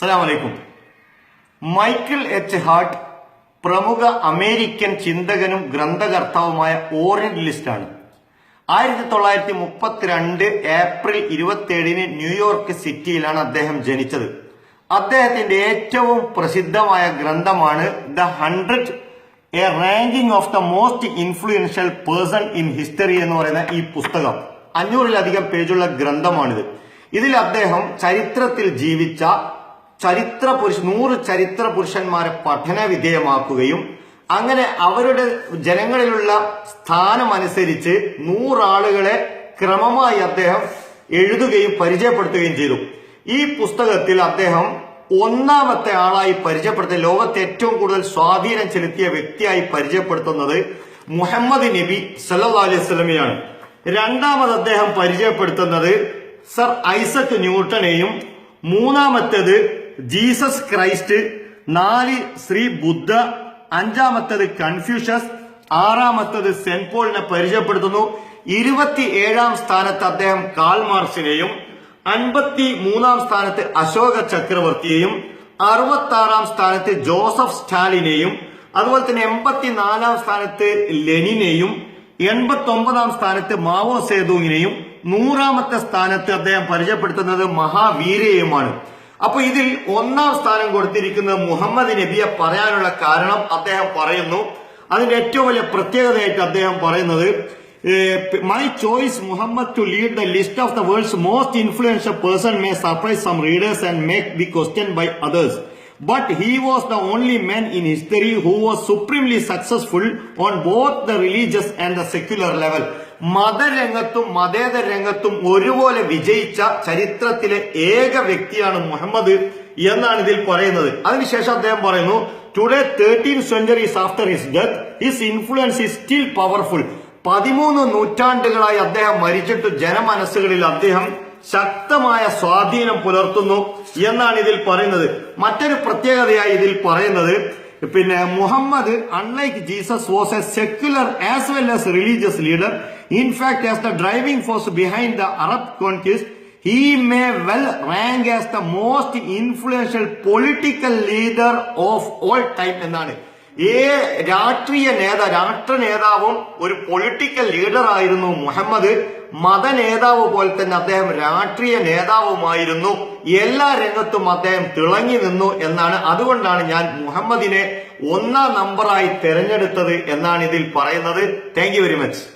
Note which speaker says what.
Speaker 1: സലാമലൈക്കും Michael H Hart പ്രമുഖ American ചിന്തകനും ഗ്രന്ഥകർത്താവുമായ ഓറിയന്റലിസ്റ്റാണ്. ആയിരത്തി തൊള്ളായിരത്തി മുപ്പത്തിരണ്ട് ഏപ്രിൽ ഇരുപത്തിയേഴിന് ന്യൂയോർക്ക് സിറ്റിയിലാണ് അദ്ദേഹം ജനിച്ചത്. അദ്ദേഹത്തിന്റെ ഏറ്റവും പ്രസിദ്ധമായ ഗ്രന്ഥമാണ് the hundred a ranking of the most influential person in history എന്ന് പറയുന്ന ഈ പുസ്തകം. അഞ്ഞൂറിലധികം പേജുള്ള ഗ്രന്ഥമാണിത്. ഇതിൽ അദ്ദേഹം ചരിത്രത്തിൽ ജീവിച്ച ചരിത്ര പുരുഷ നൂറ് ചരിത്ര പുരുഷന്മാരെ പഠന വിധേയമാക്കുകയും അങ്ങനെ അവരുടെ ജനങ്ങളിലുള്ള സ്ഥാനം അനുസരിച്ച് നൂറാളുകളെ ക്രമമായി അദ്ദേഹം എഴുതുകയും പരിചയപ്പെടുത്തുകയും ചെയ്തു. ഈ പുസ്തകത്തിൽ അദ്ദേഹം ഒന്നാമത്തെ ആളായി പരിചയപ്പെടുത്തിയ ലോകത്തെ ഏറ്റവും കൂടുതൽ സ്വാധീനം ചെലുത്തിയ വ്യക്തിയായി പരിചയപ്പെടുത്തുന്നത് മുഹമ്മദ് നബി സല്ലു അലൈഹി സ്വലമിയാണ് രണ്ടാമത് അദ്ദേഹം പരിചയപ്പെടുത്തുന്നത് സർ ഐസക് ന്യൂട്ടനെയും മൂന്നാമത്തേത് ജീസസ് ക്രൈസ്റ്റ് നാല് ശ്രീ ബുദ്ധ അഞ്ചാമത്തത് കൺഫ്യൂഷ്യസ് ആറാമത്തത് സെന്റ് പോളിനെ പരിചയപ്പെടുത്തുന്നു. ഇരുപത്തി ഏഴാം സ്ഥാനത്ത് അദ്ദേഹം കാൾ മാർക്സിനെയും അൻപത്തി മൂന്നാം സ്ഥാനത്ത് അശോക ചക്രവർത്തിയെയും അറുപത്തി ആറാം സ്ഥാനത്ത് ജോസഫ് സ്റ്റാലിനെയും അതുപോലെ തന്നെ എൺപത്തിനാലാം സ്ഥാനത്ത് ലെനിനെയും എൺപത്തി ഒമ്പതാം സ്ഥാനത്ത് മാവോ സേതുങ്ങിനെയും നൂറാമത്തെ സ്ഥാനത്ത് അദ്ദേഹം പരിചയപ്പെടുത്തുന്നത് മഹാവീരയുമാണ് അപ്പൊ ഇതിൽ ഒന്നാം സ്ഥാനം കൊടുത്തിരിക്കുന്നത് മുഹമ്മദ് നബിയെ പറയാനുള്ള കാരണം അദ്ദേഹം പറയുന്നു. അതിന്റെ ഏറ്റവും വലിയ പ്രത്യേകതയായിട്ട് അദ്ദേഹം പറയുന്നത് my choice Muhammad to lead the list of the world's most influential person may surprise some readers and make be question by others But he was the only man in history who was supremely successful on both the religious and the secular level. മതരംഗത്തും മതേതര രംഗത്തും ഒരുപോലെ വിജയിച്ച ചരിത്രത്തിലെ ഏക വ്യക്തിയാണ് മുഹമ്മദ് എന്നാണ് ഇതിൽ പറയുന്നത് അതിനുശേഷം അദ്ദേഹം പറയുന്നു today thirteen centuries after his death his influence is still powerful പതിമൂന്ന് നൂറ്റാണ്ടുകളായി അദ്ദേഹം മരിച്ചിട്ട് ജനമനസ്സുകളിൽ അദ്ദേഹം ശക്തമായ സ്വാധീനം പുലർത്തുന്നു എന്നാണ് ഇതിൽ പറയുന്നത്. മറ്റൊരു പ്രത്യേകതയായി ഇതിൽ പറയുന്നത് പിന്നെ Muhammad unlike Jesus was a secular as well as religious leader in fact as the driving force behind the Arab conquest he may well rank as the most influential political leader of all time എന്നാണ്. ഏ രാഷ്ട്രീയ നേതാ രാഷ്ട്ര നേതാവും ഒരു political leader ആയിരുന്നു മുഹമ്മദ്. മത നേതാവ് പോലെ തന്നെ അദ്ദേഹം രാഷ്ട്രീയ നേതാവുമായിരുന്നു. എല്ലാ രംഗത്തും അദ്ദേഹം തിളങ്ങി നിന്നു എന്നാണ്. അതുകൊണ്ടാണ് ഞാൻ മുഹമ്മദിനെ ഒന്നാം നമ്പറായി തെരഞ്ഞെടുത്തത് എന്നാണ് ഇതിൽ പറയുന്നത്. Thank very much